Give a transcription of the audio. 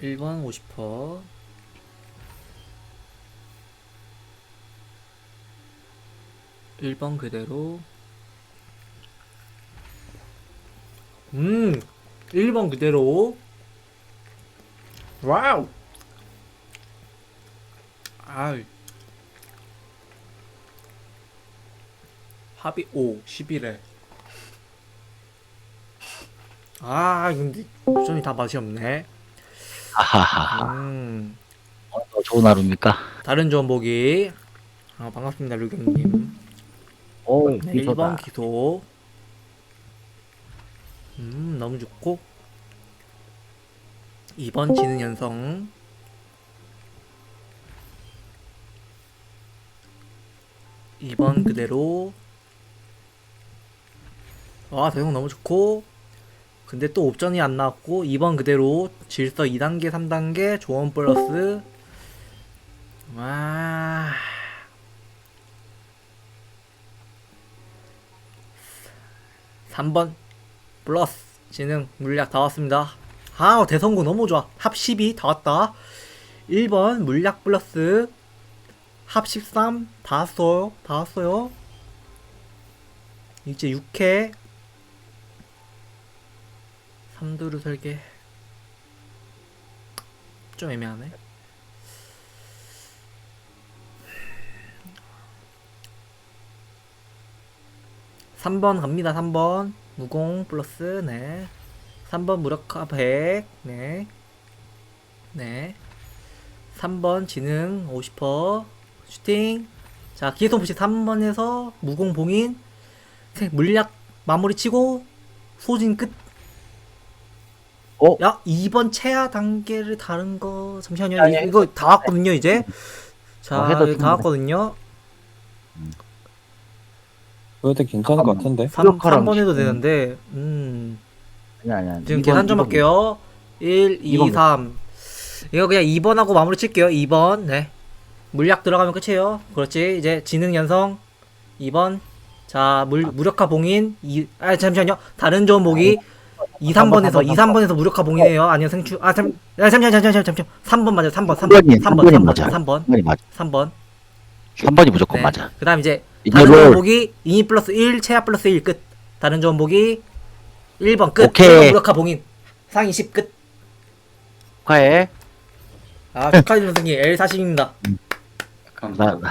1번 50퍼. 1번 그대로. 음 1번 그대로. 와우. 아이. 합이 5 11에. 아 근데 점이 다 맛이 없네 하하하. 음. 어, 좋은 하루입니까? 다른 조언 보기. 아 반갑습니다 류경님. 오, 네, 미소다. 1번 기소. 음 너무 좋고. 2번 지능 연성. 이번 그대로. 와 대성 너무 좋고 근데 또 옵션이 안 나왔고 2번 그대로 질서 2단계 3단계 조언 플러스 와 3번 플러스 지능 물약 다 왔습니다. 아 대성공 너무 좋아. 합 12 다 왔다. 1번 물약 플러스 합 13 다 왔어요. 다 왔어요. 이제 6회 3두루 설계 좀 애매하네. 삼 번 갑니다. 3번. 무공 플러스 네. 3번 무력화 100. 네. 네. 3번 지능 50% 슈팅. 자, 기회손 부시 3번에서 무공 봉인 세- 물약 마무리 치고 소진 끝. 어? 야, 2번 체하 단계를 다른 거 잠시만요. 아니, 이거 다 왔거든요, 이제. 자, 어, 해도 여기 다. 왔거든요. 그래도 괜찮을 것 같은데. 3, 무력화랑 3번 해도. 되는데. 음. 아니, 아니, 아니. 지금 이번, 계산 좀 이번. 할게요. 1, 2, 이번 3. 이거 그냥 2번하고 마무리 칠게요. 2번. 네. 물약 들어가면 끝이에요. 그렇지. 이제 지능 연성 2번. 자, 물, 무력화 봉인. 이, 아, 잠시만요. 다른 좋은 보기 2, 3번에서 2, 3번에서 무력화 봉인해요. 아니요, 생추. 아, 잠, 아, 잠시만, 잠시만, 잠시만. 3번 맞아요. 3번, 3번. 3번이 3번, 3번이 3번, 맞아. 3번. 3번이 맞아. 3번. 3번이 무조건 네. 맞아. 그 다음 이제 다른 이거를 2 플러스 1, 체압 플러스 1 끝. 다른 보기 1번 끝. 오케이. 1번 무력화 봉인. 상위 10 끝. 축하해. 아, 축하드립니다, 선생님. L40입니다. 감사합니다.